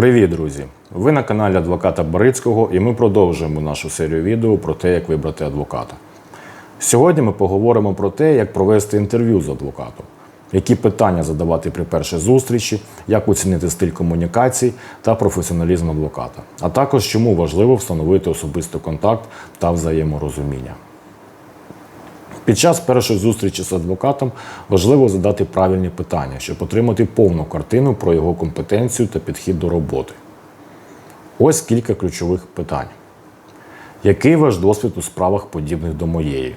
Привіт, друзі! Ви на каналі адвоката Борицького і ми продовжуємо нашу серію відео про те, як вибрати адвоката. Сьогодні ми поговоримо про те, як провести інтерв'ю з адвокатом, які питання задавати при першій зустрічі, як оцінити стиль комунікацій та професіоналізм адвоката, а також чому важливо встановити особистий контакт та взаєморозуміння. Під час першої зустрічі з адвокатом важливо задати правильні питання, щоб отримати повну картину про його компетенцію та підхід до роботи. Ось кілька ключових питань. Який ваш досвід у справах подібних до моєї?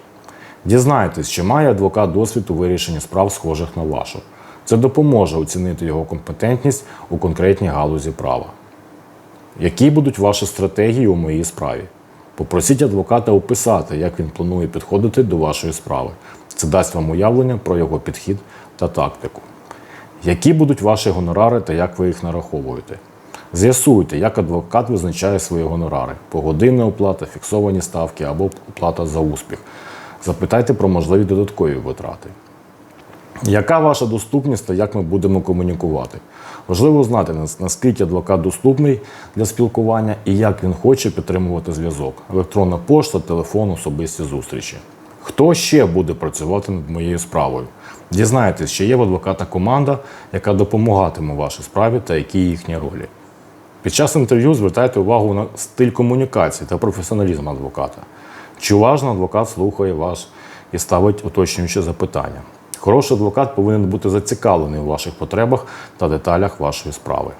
Дізнайтесь, чи має адвокат досвід у вирішенні справ, схожих на вашу. Це допоможе оцінити його компетентність у конкретній галузі права. Які будуть ваші стратегії у моїй справі? Попросіть адвоката описати, як він планує підходити до вашої справи. Це дасть вам уявлення про його підхід та тактику. Які будуть ваші гонорари та як ви їх нараховуєте? З'ясуйте, як адвокат визначає свої гонорари: погодинна оплата, фіксовані ставки або оплата за успіх. Запитайте про можливі додаткові витрати. Яка ваша доступність та як ми будемо комунікувати? Важливо знати, наскільки адвокат доступний для спілкування і як він хоче підтримувати зв'язок. Електронна пошта, телефон, особисті зустрічі. Хто ще буде працювати над моєю справою? Дізнайтесь, чи є в адвоката команда, яка допомагатиме вашій справі та які їхні ролі. Під час інтерв'ю звертайте увагу на стиль комунікації та професіоналізм адвоката. Чи уважно адвокат слухає вас і ставить уточнюючі запитання? Хороший адвокат повинен бути зацікавлений у ваших потребах та деталях вашої справи.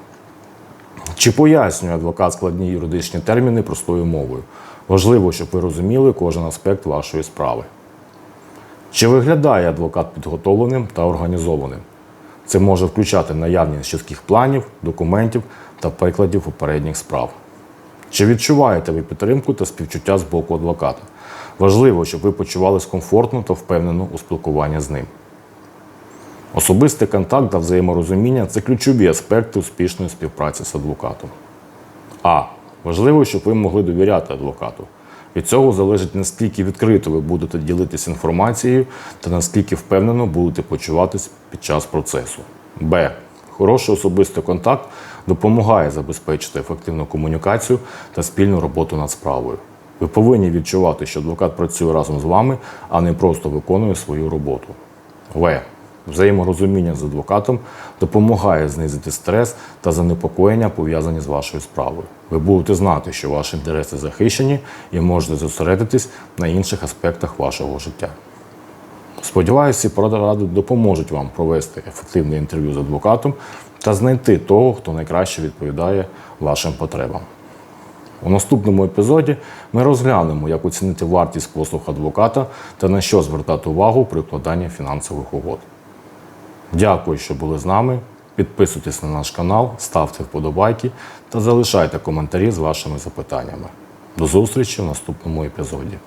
Чи пояснює адвокат складні юридичні терміни простою мовою? Важливо, щоб ви розуміли кожен аспект вашої справи. Чи виглядає адвокат підготовленим та організованим? Це може включати наявність чітких планів, документів та прикладів попередніх справ. Чи відчуваєте ви підтримку та співчуття з боку адвоката? Важливо, щоб ви почувались комфортно та впевнено у спілкуванні з ним. Особистий контакт та взаєморозуміння це ключові аспекти успішної співпраці з адвокатом. А. Важливо, щоб ви могли довіряти адвокату. Від цього залежить наскільки відкрито ви будете ділитися інформацією та наскільки впевнено будете почуватись під час процесу. Б. Хороший особистий контакт допомагає забезпечити ефективну комунікацію та спільну роботу над справою. Ви повинні відчувати, що адвокат працює разом з вами, а не просто виконує свою роботу. В. Взаєморозуміння з адвокатом допомагає знизити стрес та занепокоєння, пов'язані з вашою справою. Ви будете знати, що ваші інтереси захищені і можете зосередитись на інших аспектах вашого життя. Сподіваюся, ці поради допоможуть вам провести ефективне інтерв'ю з адвокатом та знайти того, хто найкраще відповідає вашим потребам. У наступному епізоді ми розглянемо, як оцінити вартість послуг адвоката та на що звертати увагу при укладанні фінансових угод. Дякую, що були з нами. Підписуйтесь на наш канал, ставте вподобайки та залишайте коментарі з вашими запитаннями. До зустрічі в наступному епізоді.